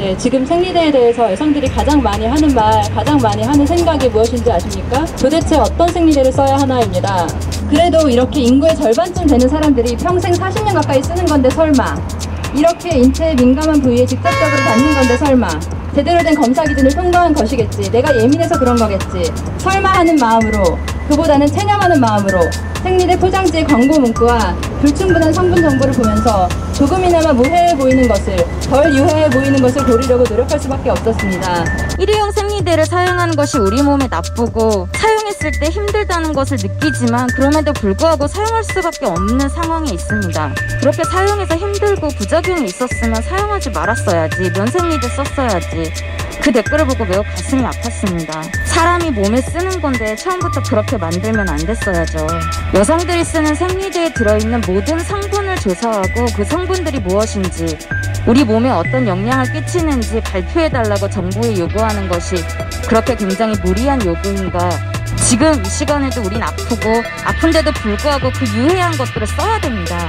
네, 지금 생리대에 대해서 여성들이 가장 많이 하는 말, 가장 많이 하는 생각이 무엇인지 아십니까? 도대체 어떤 생리대를 써야 하나입니다. 그래도 이렇게 인구의 절반쯤 되는 사람들이 평생 40년 가까이 쓰는 건데 설마. 이렇게 인체에 민감한 부위에 직접적으로 닿는 건데 설마. 제대로 된 검사 기준을 통과한 것이겠지. 내가 예민해서 그런 거겠지. 설마 하는 마음으로 그보다는 체념하는 마음으로 생리대 포장지의 광고 문구와 불충분한 성분 정보를 보면서 조금이나마 무해해 보이는 것을 덜 유해해 보이는 것을 고르려고 노력할 수밖에 없었습니다. 일회용 생리대를 사용하는 것이 우리 몸에 나쁘고 사용했을 때 힘들다는 것을 느끼지만 그럼에도 불구하고 사용할 수밖에 없는 상황에 있습니다. 그렇게 사용해서 힘들고 부작용이 있었으면 사용하지 말았어야지 면생리대 썼어야지 그 댓글을 보고 매우 가슴이 아팠습니다. 사람이 몸에 쓰는 건데 처음부터 그렇게 만들면 안 됐어야죠. 여성들이 쓰는 생리대에 들어있는 모든 성분을 조사하고 그 성분들이 무엇인지 우리 몸에 어떤 영향을 끼치는지 발표해달라고 정부에 요구하는 것이 그렇게 굉장히 무리한 요구인가 지금 이 시간에도 우린 아프고 아픈데도 불구하고 그 유해한 것들을 써야 됩니다.